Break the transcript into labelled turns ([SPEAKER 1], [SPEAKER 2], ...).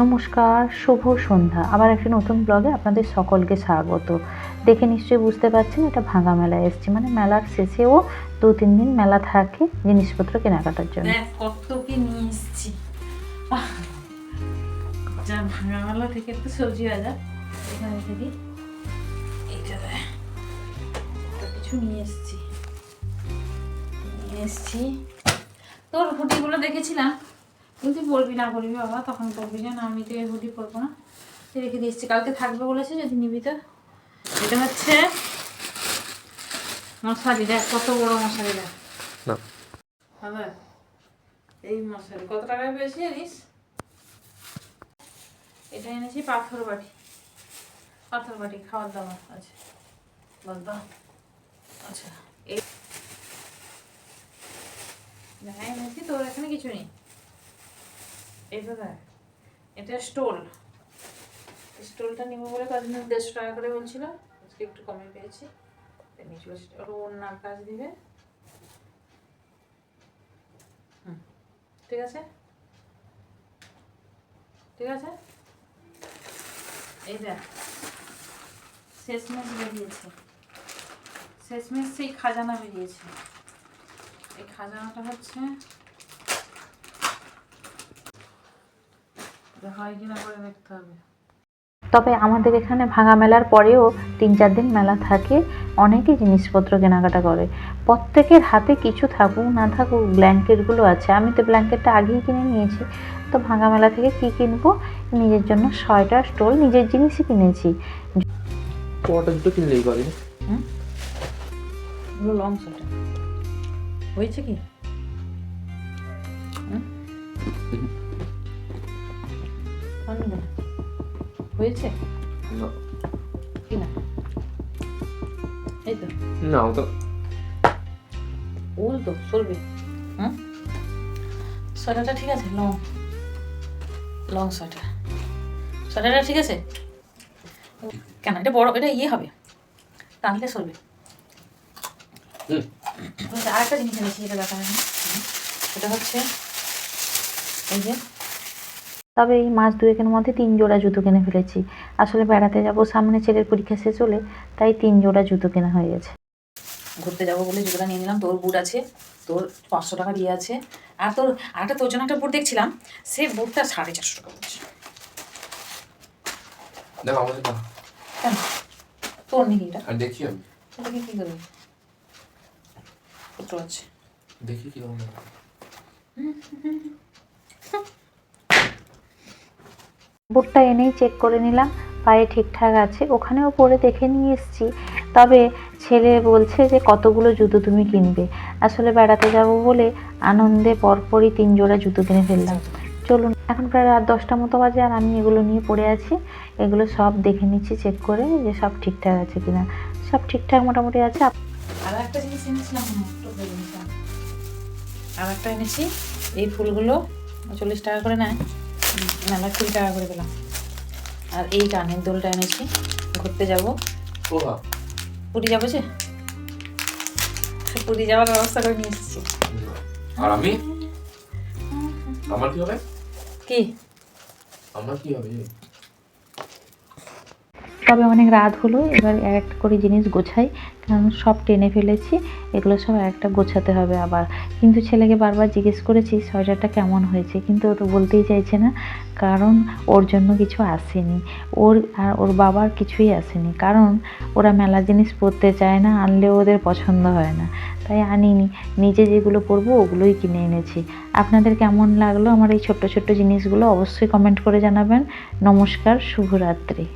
[SPEAKER 1] নমস্কার, শুভ সন্ধ্যা। আবার একটি নতুন ব্লগে আপনাদের সকলকে স্বাগত। দেখে নিশ্চয়ই বুঝতে পারছেন এটা ভাঙা মেলায় এসেছি। মানে মেলার শেষেও দু, তিন দিন মেলা থাকে জিনিসপত্র কেনাকাটার জন্য।
[SPEAKER 2] কত কি নিয়ে এসেছি। কিছু নিয়ে নিয়ে তোর হুডিগুলো দেখেছিলাম? কিন্তু পরবি না পরবি বাবা তখন পরবি না আমি তো এই হুডি পরবো না। রেখে দিয়েছি কালকে থাকবে বলেছে যদি নিবি তো। এটা হচ্ছে মশারি দেখ কত বড় মশারি দেখ।
[SPEAKER 3] না।
[SPEAKER 2] হবে এই মশারি কত টাকায় পেয়েছি জানিস? এটা এনেছি পাথর বাটি। পাথর বাটি খাওয়ার দাওয়ার আছে বলতো আচ্ছা এই দেখা এনেছি তোর এখানে কিছু নেই। দেখ এটা স্টোল। স্টোলটা নিবো বলে কদিন দেড়শো টাকা করে বলছিল আজকে একটু কমে পেয়েছি। নিয়ে ওর ওনার কাজ দিবে। হুম, ঠিক আছে? ঠিক আছে? এই দেখ শেষমেশ বেরিয়েছে। শেষমেশ সেই খাজানা বেরিয়েছে। এই খাজানাটা হচ্ছে হয় কিনা করে দেখতে হবে।
[SPEAKER 1] তবে আমাদের এখানে ভাঙা মেলার পরেও তিন চার দিন মেলা থাকে অনেকে জিনিসপত্র কেনাকাটা করে। প্রত্যেকের হাতে কিছু থাকুক না থাকুক ব্ল্যাঙ্কেটগুলো আছে। আমি তো ব্ল্যাঙ্কেটটা আগেই কিনে নিয়েছি। তো ভাঙা মেলা থেকে কি কিনবো? নিজের জন্য সোয়েটার স্টোল নিজের জিনিসই কিনেছি।
[SPEAKER 3] কটা দুটো কিনলেই করে
[SPEAKER 2] লং হয়েছে কি? হুম? হয়নি না? হয়েছে?
[SPEAKER 3] না।
[SPEAKER 2] না এই তো।
[SPEAKER 3] না তো
[SPEAKER 2] উল তো চলবে। হুম? সোয়েটারটা ঠিক আছে? লং। Long sweater. সোয়েটারটা ঠিক আছে? কেন? এটা বড় এটা ইয়ে হবে। টানলে চলবে। আর একটা জিনিস এনেছি এটা দেখা। এটা হচ্ছে এই যে
[SPEAKER 1] তবে এই মাস দুয়েকের মধ্যে তিন জোড়া জুতো কিনে ফেলেছি। আসলে বেড়াতে যাব সামনে ছেলের পরীক্ষা শেষ হলে তাই তিন জোড়া জুতো কেনা হয়ে গেছে।
[SPEAKER 2] ঘুরতে যাব বলে জুতোটা নিয়ে নিলাম। তোর বুট আছে তোর পাঁচশো টাকা দিয়ে আছে আর তোর আরেকটা তোর জন্য একটা বুট দেখছিলাম সে বুটটা সাড়ে চারশো টাকা বলছে
[SPEAKER 3] দেখো আমাদের না
[SPEAKER 2] কেন? তোর নাকি এটা।
[SPEAKER 3] আর দেখি আমি।
[SPEAKER 2] কি করবি কত আছে।
[SPEAKER 3] দেখি কি হবে
[SPEAKER 1] বুটটা এনেই চেক করে নিলাম, পায়ে ঠিকঠাক আছে। ওখানেও পরে দেখে নিয়ে এসেছি। তবে ছেলে বলছে যে, কতগুলো জুতো তুমি কিনবে? আসলে বেড়াতে যাব বলে আনন্দে পরপরই তিন জোড়া জুতো কিনে ফেললাম। চলুন, এখন প্রায় রাত দশটা মতো বাজে আর আমি এগুলো নিয়ে পড়ে আছি। এগুলো সব দেখে নিচ্ছি চেক করে যে সব ঠিকঠাক আছে কিনা। সব ঠিকঠাক মোটামুটি আছে?
[SPEAKER 2] আর একটা জিনিস এনেছিলাম। আর একটা এনেছি, এই ফুলগুলো চল্লিশ টাকা করে নেয়। মেলা কুড়ি টাকা করে পেলাম আর এই কানের দোলটা এনেছি ঘুরতে যাব। পুরী যাব যে? পুরী যাওয়ার ব্যবস্থা করে নিয়ে এসেছি।
[SPEAKER 3] আর আমি? আমার কি হবে?
[SPEAKER 2] কি?
[SPEAKER 3] আমার কি হবে?
[SPEAKER 1] তবে অনেক রাত হলো এবার এক একটা করে জিনিস গোছাই। সব টেনে ফেলেছি, এগুলো সব একটা গোছাতে হবে আবার। কিন্তু ছেলেকে বারবার জিজ্ঞেস করেছি সোয়েটারটা কেমন হয়েছে? কিন্তু ও তো বলতেই চাইছে না, কারণ ওর জন্য কিছু আসেনি। ওর আর ওর বাবার কিছুই আসেনি, কারণ ওরা মেলা জিনিস পরতে চায় না, আনলেও ওদের পছন্দ হয় না। তাই আনিনি, নিজে যেগুলো পরবো ওগুলোই কিনে এনেছি। আপনাদের কেমন লাগল আমার এই ছোট্ট ছোট্ট জিনিসগুলো অবশ্যই কমেন্ট করে জানাবেন। নমস্কার, শুভরাত্রি।